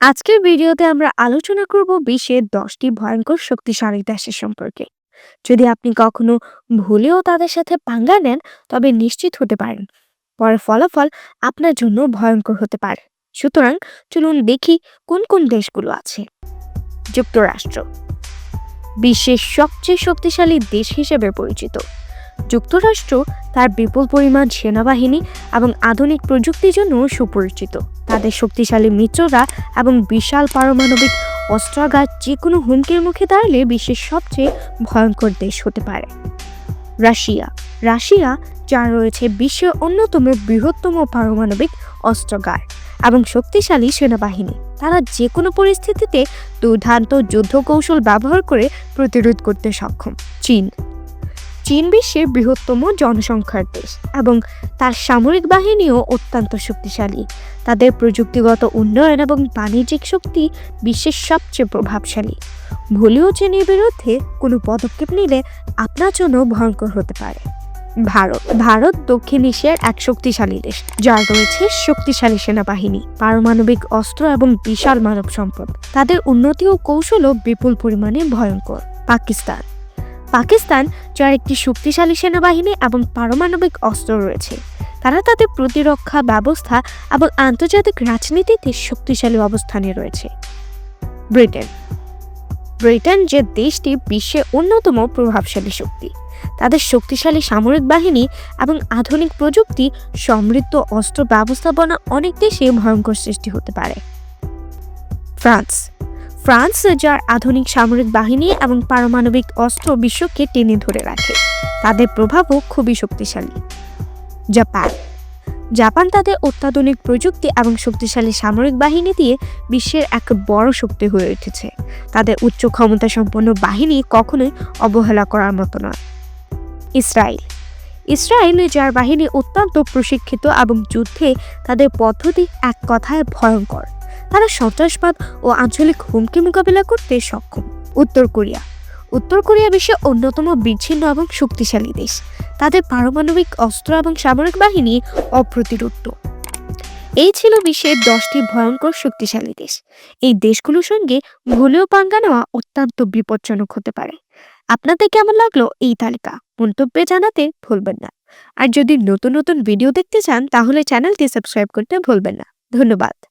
আজকের ভিডিওতে আমরা আলোচনা করব বিশ্বের দশটি ভয়ঙ্কর শক্তিশালী দেশের সম্পর্কে। যদি আপনি কখনো ভুলেও তাদের সাথে পাঙ্গা নেন, তবে নিশ্চিত হতে পারেন। পরের ফলাফল আপনার জন্য ভয়ঙ্কর হতে পারে। সুতরাং চলুন দেখি কোন কোন দেশগুলো আছে। যুক্তরাষ্ট্র, বিশ্বের সবচেয়ে শক্তিশালী দেশ হিসেবে পরিচিত। যুক্তরাষ্ট্র তার বিপুল পরিমাণ সেনাবাহিনী এবং আধুনিক প্রযুক্তির জন্য সুপরিচিত। তাদের শক্তিশালী মিত্ররা এবং বিশাল পারমাণবিক অস্ত্রাগার যে কোনো হুমকির মুখে দাঁড়ালে বিশ্বের সবচেয়ে ভয়ঙ্কর দেশ হতে পারে। রাশিয়া। রাশিয়া যার রয়েছে বিশ্বের অন্যতম বৃহত্তম পারমাণবিক অস্ত্রাগার এবং শক্তিশালী সেনাবাহিনী। তারা যে কোনো পরিস্থিতিতে দুর্ধান্ত যুদ্ধ কৌশল ব্যবহার করে প্রতিরোধ করতে সক্ষম। চীন। চীন বিশ্বের বৃহত্তম জনসংখ্যার দেশ এবং তার সামরিক বাহিনীও অত্যন্ত শক্তিশালী। তাদের প্রযুক্তিগত উন্নয়ন এবং বাণিজ্যিক শক্তি বিশ্বের সবচেয়ে প্রভাবশালী। ভুলেও চীনের বিরুদ্ধে কোনো পদক্ষেপ নিলে আপনার জন্য ভয়ঙ্কর হতে পারে। ভারত ভারত দক্ষিণ এশিয়ার এক শক্তিশালী দেশ, যার রয়েছে শক্তিশালী সেনাবাহিনী, পারমাণবিক অস্ত্র এবং বিশাল মানব সম্পদ। তাদের উন্নতি ও কৌশলও বিপুল পরিমাণে ভয়ঙ্কর। পাকিস্তান পাকিস্তান, যার একটি শক্তিশালী সেনাবাহিনী এবং পারমাণবিক অস্ত্র রয়েছে। তারা তাদের প্রতিরক্ষা ব্যবস্থা এবং আন্তর্জাতিক রাজনীতিতে শক্তিশালী অবস্থানে রয়েছে। ব্রিটেন। ব্রিটেন যে দেশটি বিশ্বের অন্যতম প্রভাবশালী শক্তি। তাদের শক্তিশালী সামরিক বাহিনী এবং আধুনিক প্রযুক্তি সমৃদ্ধ অস্ত্র ব্যবস্থাপনা অনেক দেশে ভয়ঙ্কর সৃষ্টি হতে পারে। ফ্রান্স। ফ্রান্স, যার আধুনিক সামরিক বাহিনী এবং পারমাণবিক অস্ত্র বিশ্বকে টেনে ধরে রাখে। তাদের প্রভাবও খুবই শক্তিশালী। জাপান। জাপান তাদের অত্যাধুনিক প্রযুক্তি এবং শক্তিশালী সামরিক বাহিনী দিয়ে বিশ্বের এক বড় শক্তি হয়ে উঠেছে। তাদের উচ্চ ক্ষমতা সম্পন্ন বাহিনী কখনোই অবহেলা করার মতো নয়। ইসরায়েল। ইসরায়েল, যার বাহিনী অত্যন্ত প্রশিক্ষিত এবং যুদ্ধে তাদের পদ্ধতি এক কথায় ভয়ঙ্কর। তারা সন্ত্রাসবাদ ও আঞ্চলিক হুমকি মোকাবিলা করতে সক্ষম। উত্তর কোরিয়া। উত্তর কোরিয়া বিশ্বের অন্যতম বিচ্ছিন্ন এবং শক্তিশালী দেশ। তাদের পারমাণবিক, অস্ত্র এবং সামরিক বাহিনী অপ্রতিরোধ এই ছিল বিশ্বের দশটি ভয়ঙ্কর শক্তিশালী দেশ। এই দেশগুলোর সঙ্গে ভুলেও পাঙ্গা নেওয়া অত্যন্ত বিপজ্জনক হতে পারে। আপনাদের কেমন লাগল এই তালিকা? মন্তব্যে জানাতে ভুলবেন না। আর যদি নতুন নতুন ভিডিও দেখতে চান, তাহলে চ্যানেলটি সাবস্ক্রাইব করতে ভুলবেন না। ধন্যবাদ।